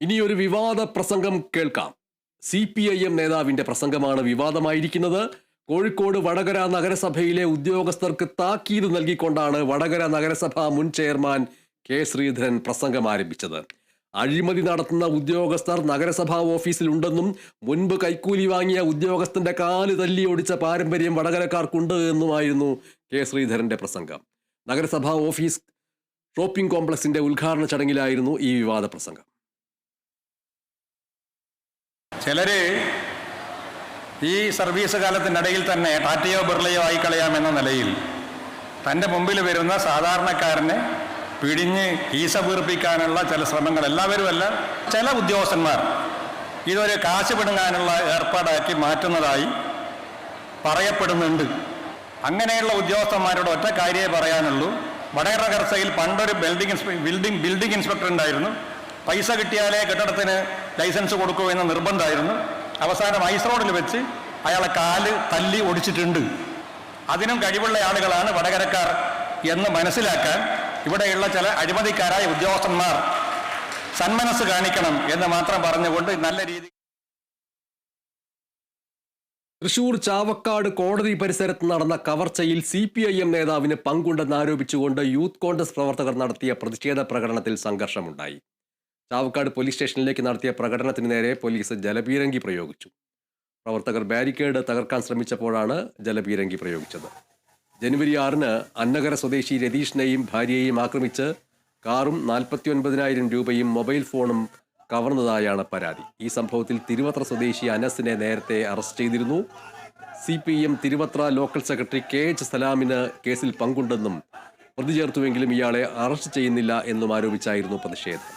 ഇനി ഒരു വിവാദ പ്രസംഗം കേൾക്കാം. സി പി ഐ എം നേതാവിന്റെ പ്രസംഗമാണ് വിവാദമായിരിക്കുന്നത്. കോഴിക്കോട് വടകര നഗരസഭയിലെ ഉദ്യോഗസ്ഥർക്ക് താക്കീത് നൽകിക്കൊണ്ടാണ് വടകര നഗരസഭ മുൻ ചെയർമാൻ കെ ശ്രീധരൻ പ്രസംഗം ആരംഭിച്ചത്. അഴിമതി നടത്തുന്ന ഉദ്യോഗസ്ഥർ നഗരസഭാ ഓഫീസിൽ ഉണ്ടെന്നും മുൻപ് കൈക്കൂലി വാങ്ങിയ ഉദ്യോഗസ്ഥന്റെ കാൽ തല്ലി ഓടിച്ച പാരമ്പര്യം വടകരക്കാർക്കുണ്ട് എന്നുമായിരുന്നു കെ ശ്രീധരന്റെ പ്രസംഗം. നഗരസഭാ ഓഫീസ് ഷോപ്പിംഗ് കോംപ്ലക്സിന്റെ ഉദ്ഘാടന ചടങ്ങിലായിരുന്നു ഈ വിവാദ പ്രസംഗം. ചിലര് ഈ സർവീസ് കാലത്തിനിടയിൽ തന്നെ ടാറ്റയോ ബിർളയോ ആയിക്കളയാമെന്ന നിലയിൽ തന്റെ മുമ്പിൽ വരുന്ന സാധാരണക്കാരനെ പിടിഞ്ഞ് കീസ വീർപ്പിക്കാനുള്ള ചില ശ്രമങ്ങൾ എല്ലാവരുമല്ല ചില ഉദ്യോഗസ്ഥന്മാർ ഇതൊരു കാശ് പിടുങ്ങാനുള്ള ഏർപ്പാടാക്കി മാറ്റുന്നതായി പറയപ്പെടുന്നുണ്ട്. അങ്ങനെയുള്ള ഉദ്യോഗസ്ഥന്മാരോട് ഒറ്റ കാര്യമേ പറയാനുള്ളൂ. വടകര നഗരസഭയിൽ പണ്ടൊരു ബിൽഡിംഗ് ബിൽഡിംഗ് ബിൽഡിംഗ് ഇൻസ്പെക്ടർ ഉണ്ടായിരുന്നു. പൈസ കിട്ടിയാലേ കെട്ടിടത്തിന് ലൈസൻസ് കൊടുക്കൂ എന്ന നിർബന്ധമായിരുന്നു. അവസാനം ഐസ് റോഡിൽ വെച്ച് അയാളെ കാൽ തല്ലി ഒടിച്ചിട്ടുണ്ട്. അതിനും കഴിവുള്ള ആളുകളാണ് വടകരക്കാർ എന്ന് മനസ്സിലാക്കാൻ ഇവിടെയുള്ള ചില അഴിമതിക്കാരായ ഉദ്യോഗസ്ഥന്മാർ സന്മനസ് കാണിക്കണം എന്ന് മാത്രം പറഞ്ഞുകൊണ്ട് നല്ല രീതി തൃശൂർ ചാവക്കാട് കോടതി പരിസരത്ത് നടന്ന കവർച്ചയിൽ സി പി ഐ എം നേതാവിന് പങ്കുണ്ടെന്ന് ആരോപിച്ചുകൊണ്ട് യൂത്ത് കോൺഗ്രസ് പ്രവർത്തകർ നടത്തിയ പ്രതിഷേധ പ്രകടനത്തിൽ സംഘർഷമുണ്ടായി. ചാവക്കാട് പോലീസ് സ്റ്റേഷനിലേക്ക് നടത്തിയ പ്രകടനത്തിന് നേരെ പോലീസ് ജലപീരങ്കി പ്രയോഗിച്ചു. പ്രവർത്തകർ ബാരിക്കേഡ് തകർക്കാൻ ശ്രമിച്ചപ്പോഴാണ് ജലപീരങ്കി പ്രയോഗിച്ചത്. ജനുവരി ആറിന് അന്നകര സ്വദേശി രതീഷിനെയും ഭാര്യയെയും ആക്രമിച്ച് കാറും നാൽപ്പത്തി ഒൻപതിനായിരം രൂപയും മൊബൈൽ ഫോണും കവർന്നതായാണ് പരാതി. ഈ സംഭവത്തിൽ തിരുവത്ര സ്വദേശി അനസിനെ നേരത്തെ അറസ്റ്റ് ചെയ്തിരുന്നു. C P M Thiruvathra local secretary K H സലാമിന് കേസിൽ പങ്കുണ്ടെന്നും പ്രതി ചേർത്തുവെങ്കിലും ഇയാളെ അറസ്റ്റ് ചെയ്യുന്നില്ല എന്നും ആരോപിച്ചായിരുന്നു പ്രതിഷേധം.